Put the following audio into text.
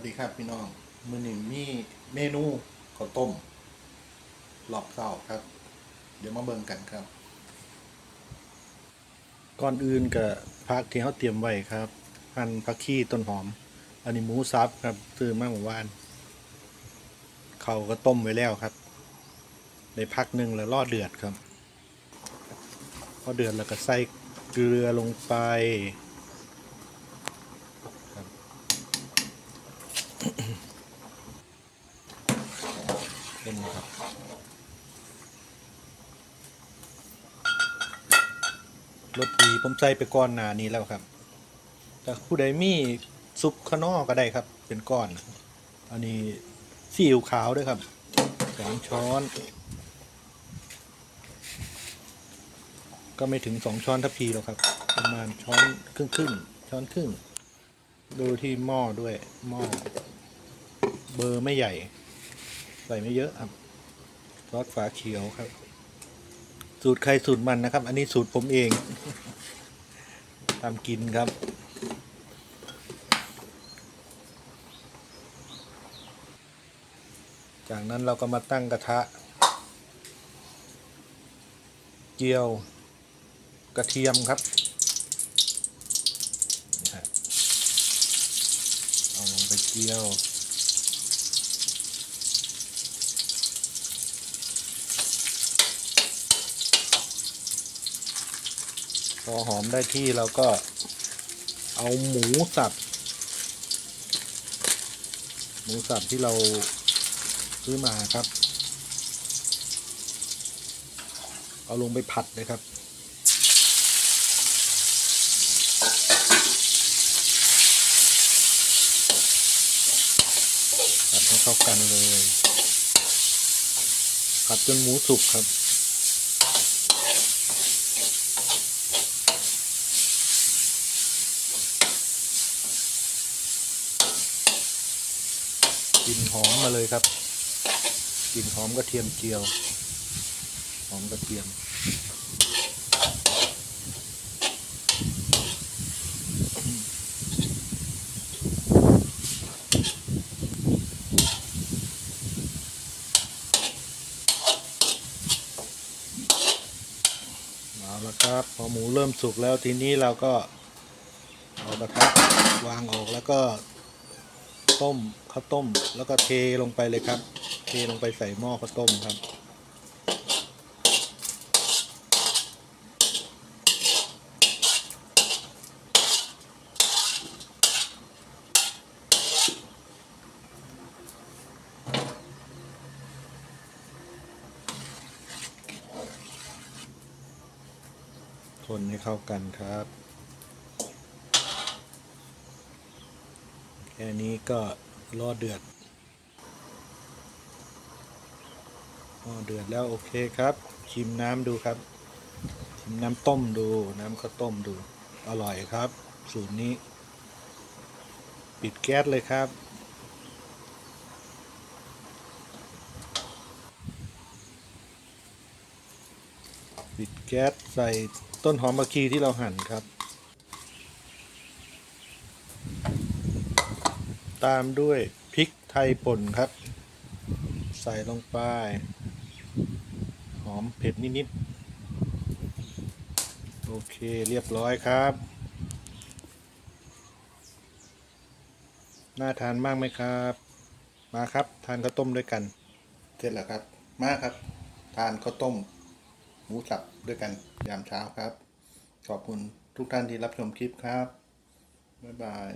วัสดีครับพี่น้อง มื้อนี้มีเมนูข้าวต้มรอบเช้าครับ เดี๋ยวมาเบิ่งกันครับ ก่อนอื่นกับผักที่เขาเตรียมไว้ครับหั่นผักขี้ต้นหอม อันนี้หมูสับครับซื้อมาเมื่อวานเขาก็ต้มไว้แล้วครับในพักหนึ่งแล้วรอดเดือดครับ พอเดือดแล้วก็ใส่เกลือลงไป เห็นไหม ครับรสดีผมใส่ไปก้อนหนานี้แล้วครับ แต่ผู้ใดมีซุปขางนอก็ได้ครับ เป็นก้อน อันนี้ซีอิ๊วขาวด้วยครับสองช้อน ก็ไม่ถึงสองช้อนทัพพีหรอกครับ ประมาณช้อนครึ่งครึ่งช้อนครึ่ง ดูที่หม้อด้วยหม้อเบอร์ไม่ใหญ่ ใส่ไม่เยอะครับ ซอสฝาเขียวครับ สูตรใครสูตรมันนะครับ อันนี้สูตรผมเองทำกินครับจากนั้นเราก็มาตั้งกระทะ เจียวกระเทียมครับ เอาลงไปเจียว อหอมได้ที่เราก็เอาหมูสับ หมูสับที่เราซื้อมาครับ เอาลงไปผัดเลยครับผัดให้เข้ากันเลย ผัดจนหมูสุกครับ กลิ่นหอมมาเลยครับกลิ่นหอมกระเทียมเจียว หอมกระเทียม เอาละครับ พอหมูเริ่มสุกแล้วทีนี้เราก็เอากระทะวางออกแล้วก็ ต้มข้าวต้ม แล้วก็เทลงไปเลยครับ เทลงไปใส่หม้อข้าวต้มครับ คนให้เข้ากันครับ แค่นี้ก็รอเดือดพอเดือดแล้วโอเคครับ ชิมน้ำดูครับ ชิมน้ำต้มดูน้ำข้าวต้มดู อร่อยครับ สูตรนี้ ปิดแก๊สเลยครับปิดแก๊สใส่ต้นหอมมะคีที่เราหั่นครับ ตามด้วยพริกไทยป่นครับ ใส่ลงไป หอมเผ็ดนิดๆ โอเคเรียบร้อยครับ น่าทานมากไหมครับ มาครับทานข้าวต้มด้วยกัน เสร็จแล้วครับ มาครับ ทานข้าวต้มหมูสับด้วยกันยามเช้าครับ ขอบคุณทุกท่านที่รับชมคลิปครับ บ๊ายบาย